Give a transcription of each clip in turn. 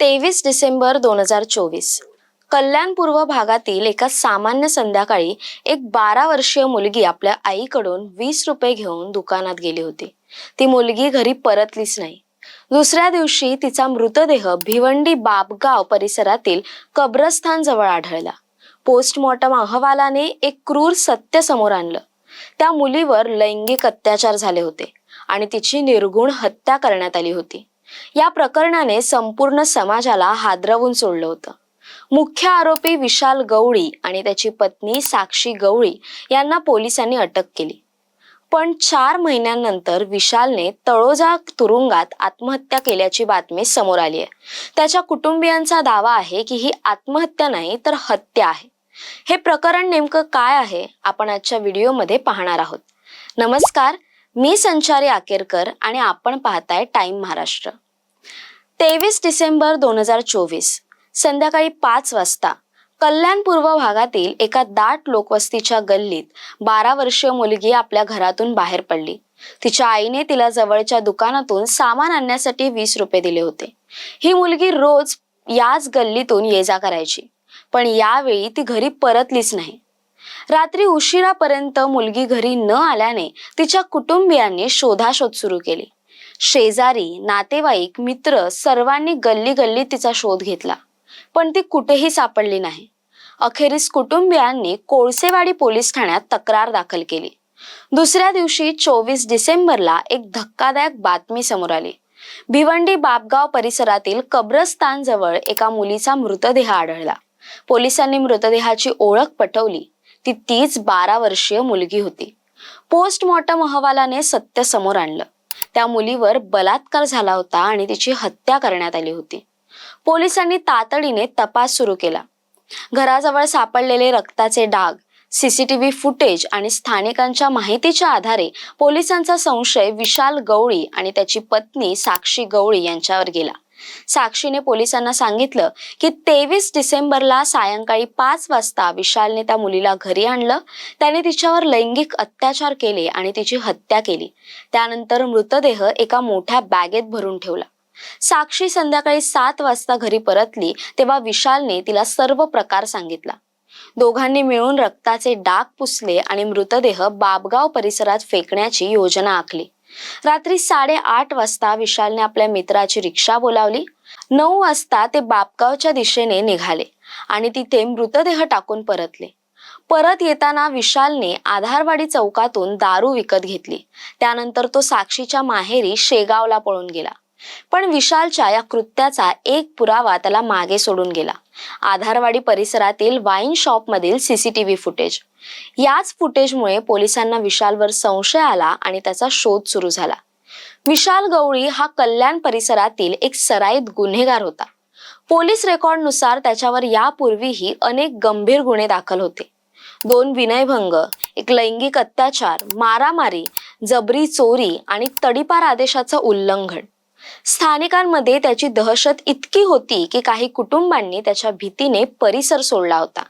तेवीस डिसेंबर दोन हजार चोवीस. कल्याणपूर्व भागातील एका सामान्य संध्याकाळी एक बारा वर्षीय मुलगी आपल्या आईकडून वीस रुपये घेऊन दुकानात गेली होती. ती मुलगी घरी परतलीच नाही. दुसऱ्या दिवशी तिचा मृतदेह भिवंडी बाबगाव परिसरातील कब्रस्थान जवळ आढळला. पोस्टमॉर्टम अहवालाने एक क्रूर सत्य समोर आणलं. त्या मुलीवर लैंगिक अत्याचार झाले होते आणि तिची निर्गुण हत्या करण्यात आली होती. या प्रकरणाने संपूर्ण समाजाला हादरवून सोडलं होतं. मुख्य आरोपी विशाल गवळी आणि त्याची पत्नी साक्षी गवळी यांना पोलिसांनी अटक केली. पण चार महिन्यांनंतर विशालने तळोजा तुरुंगात आत्महत्या केल्याची बातमी समोर आली आहे. त्याच्या कुटुंबियांचा दावा आहे की ही आत्महत्या नाही तर हत्या आहे. हे प्रकरण नेमकं काय आहे आपण आजच्या व्हिडिओमध्ये पाहणार आहोत. नमस्कार मी संचारी आकेरकर आणि आपण पाहताय टाइम महाराष्ट्र. तेवीस डिसेंबर दोन हजार चोवीस संध्याकाळी पाच वाजता कल्याण पूर्व भागातील एका दाट लोकवस्तीच्या गल्लीत बारा वर्षीय मुलगी आपल्या घरातून बाहेर पडली. तिच्या आईने तिला जवळच्या दुकानातून सामान आणण्यासाठी वीस रुपये दिले होते. ही मुलगी रोज याच गल्लीतून ये जा करायची पण यावेळी ती घरी परतलीच नाही. रात्री उशिरापर्यंत मुलगी घरी न आल्याने तिच्या कुटुंबियांनी शोधाशोध सुरू केली. शेजारी नातेवाईक मित्र सर्वांनी गल्ली गल्ली तिचा शोध घेतला पण ती कुठेही सापडली नाही. अखेरीस कुटुंबियांनी कोळसेवाडी पोलीस ठाण्यात तक्रार दाखल केली. दुसऱ्या दिवशी चोवीस डिसेंबरला एक धक्कादायक बातमी समोर आली. भिवंडी बापगाव परिसरातील कब्रस्तान जवळ एका मुलीचा मृतदेह आढळला. पोलिसांनी मृतदेहाची ओळख पटवली. ती तीच बारा वर्षीय मुलगी होती. पोस्टमॉर्टम अहवालाने सत्य समोर आणलं. त्या मुलीवर बलात्कार झाला होता आणि तिची हत्या करण्यात आली होती. पोलिसांनी तातडीने तपास सुरू केला. घराजवळ सापडलेले रक्ताचे डाग सीसीटीव्ही फुटेज आणि स्थानिकांच्या माहितीच्या आधारे पोलिसांचा संशय विशाल गवळी आणि त्याची पत्नी साक्षी गवळी यांच्यावर गेला. साक्षीने पोलिसांना सांगितलं की तेवीस डिसेंबरला सायंकाळी पाच वाजता विशालने त्या मुलीला घरी आणलं. त्याने तिच्यावर लैंगिक अत्याचार केले आणि तिची हत्या केली. त्यानंतर मृतदेह एका मोठ्या बॅगेत भरून ठेवला. साक्षी संध्याकाळी सात वाजता घरी परतली तेव्हा विशालने तिला सर्व प्रकार सांगितला. दोघांनी मिळून रक्ताचे डाग पुसले आणि मृतदेह बाबगाव परिसरात फेकण्याची योजना आखली. रात्री साडेआठ वाजता विशालने आपल्या मित्राची रिक्षा बोलावली. नऊ वाजता ते बापगावच्या दिशेने निघाले आणि तिथे मृतदेह टाकून परतले. परत येताना विशालने आधारवाडी चौकातून दारू विकत घेतली. त्यानंतर तो साक्षीच्या माहेरी शेगावला पळून गेला. पण विशालच्या या कृत्याचा एक पुरावा त्याला मागे सोडून गेला. आधारवाडी परिसरातील वाईन शॉपमधील सीसीटीव्ही फुटेज याच फुटेजमुळे पोलिसांना विशालवर संशय आला आणि त्याचा शोध सुरू झाला. विशाल गवळी हा कल्याण परिसरातील एक सराईत गुन्हेगार होता. पोलीस रेकॉर्डनुसार त्याच्यावर यापूर्वीही अनेक गंभीर गुन्हे दाखल होते. दोन विनयभंग एक लैंगिक अत्याचार मारामारी जबरी चोरी आणि तडीपार आदेशाचं उल्लंघन. स्थानिकांमध्ये त्याची दहशत इतकी होती की काही कुटुंबांनी त्याच्या भीतीने परिसर सोडला होता.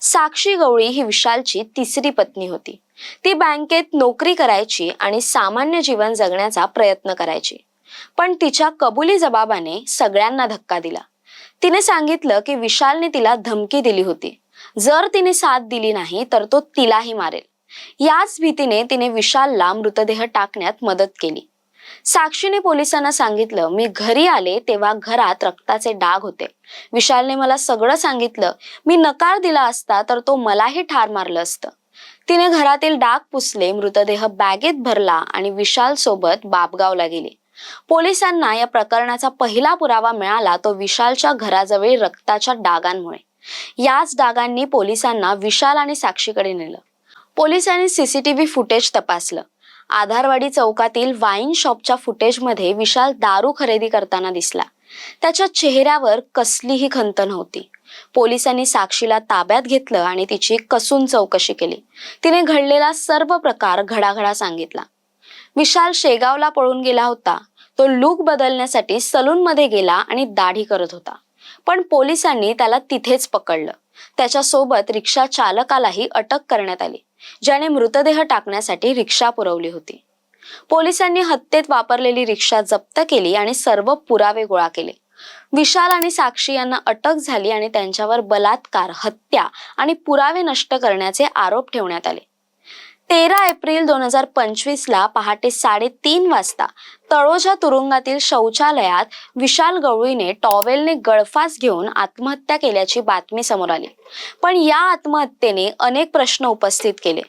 साक्षी गवळी ही विशालची तिसरी पत्नी होती. ती बँकेत नोकरी करायची आणि सामान्य जीवन जगण्याचा प्रयत्न करायची. पण तिच्या कबुली जबाबाने सगळ्यांना धक्का दिला. तिने सांगितलं की विशालने तिला धमकी दिली होती. जर तिने साथ दिली नाही तर तो तिलाही मारेल. याच भीतीने तिने विशालला मृतदेह टाकण्यात मदत केली. साक्षीने पोलिसांना सांगितलं मी घरी आले तेव्हा घरात रक्ताचे डाग होते. विशालने मला सगळं सांगितलं. मी नकार दिला असता तर तो मलाही ठार मारलं असतं. तिने घरातील डाग पुसले मृतदेह बॅगेत भरला आणि विशाल सोबत बापगावला गेली. पोलिसांना या प्रकरणाचा पहिला पुरावा मिळाला तो विशालच्या घराजवळ रक्ताच्या डागांमुळे. याच डागांनी पोलिसांना विशाल आणि साक्षीकडे नेलं. पोलिसांनी सीसीटीव्ही फुटेज तपासलं. आधारवाडी चौकातील वाईन शॉपच्या फुटेजमध्ये विशाल दारू खरेदी करताना दिसला. त्याच्या चेहऱ्यावर कसलीही खंत नव्हती पोलिसांनी साक्षीला ताब्यात घेतलं आणि तिची कसून चौकशी केली. तिने घडलेला सर्व प्रकार घडाघडा सांगितला. विशाल शेगावला पळून गेला होता. तो लूक बदलण्यासाठी सलून मध्ये गेला आणि दाढी करत होता. पण पोलिसांनी त्याला तिथेच पकडलं. त्याच्यासोबत रिक्षा चालकालाही अटक करण्यात आली ज्याने मृतदेह टाकण्यासाठी रिक्षा पुरवली होती. पोलिसांनी हत्येत वापरलेली रिक्षा जप्त केली आणि सर्व पुरावे गोळा केले. विशाल आणि साक्षी यांना अटक झाली आणि त्यांच्यावर बलात्कार हत्या आणि पुरावे नष्ट करण्याचे आरोप ठेवण्यात आले. तेरा एप्रिल दोन हजार पंचवीसला पहाटे साडेतीन वाजता तळोजा तुरुंगातील शौचालयात विशाल गवळीने टॉवेलने गळफास घेऊन आत्महत्या केल्याची बातमी समोर आली. पण या आत्महत्येने अनेक प्रश्न उपस्थित केले.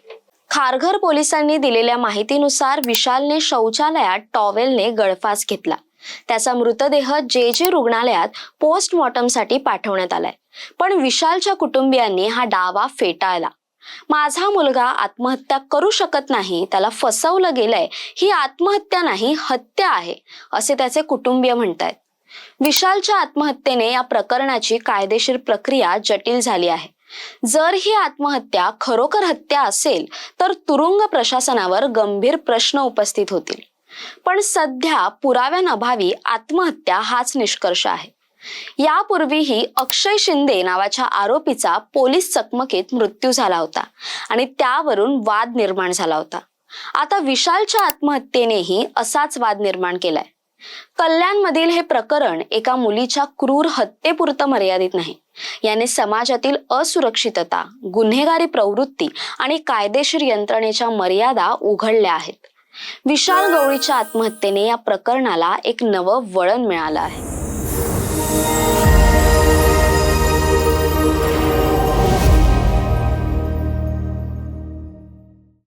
खारघर पोलिसांनी दिलेल्या माहितीनुसार विशालने शौचालयात टॉवेलने गळफास घेतला. त्याचा मृतदेह जे जे रुग्णालयात पोस्टमॉर्टमसाठी पाठवण्यात आलाय. पण विशालच्या कुटुंबियांनी हा डावा फेटाळला. माझा मुलगा आत्महत्या करू शकत नाही त्याला फसवलं गेलंय ही आत्महत्या नाही हत्या आहे असे त्याचे कुटुंबीय म्हणतायत. विशालच्या आत्महत्येने या प्रकरणाची कायदेशीर प्रक्रिया जटिल झाली आहे. जर ही आत्महत्या खरोखर हत्या असेल तर तुरुंग प्रशासनावर गंभीर प्रश्न उपस्थित होतील. पण सध्या पुराव्यांअभावी आत्महत्या हाच निष्कर्ष आहे. यापूर्वीही अक्षय शिंदे नावाच्या आरोपीचा पोलीस चकमकीत मृत्यू झाला होता आणि त्यावरून वाद निर्माण झाला होता. आता विशालच्या आत्महत्येनेही असाच वाद निर्माण केलाय. कल्याणमधील हे प्रकरण एका मुलीच्या क्रूर हत्येपुरतं मर्यादित नाही. याने समाजातील असुरक्षितता गुन्हेगारी प्रवृत्ती आणि कायदेशीर यंत्रणेच्या मर्यादा उघडल्या आहेत. विशाल गवळीच्या आत्महत्येने या प्रकरणाला एक नवं वळण मिळालं आहे.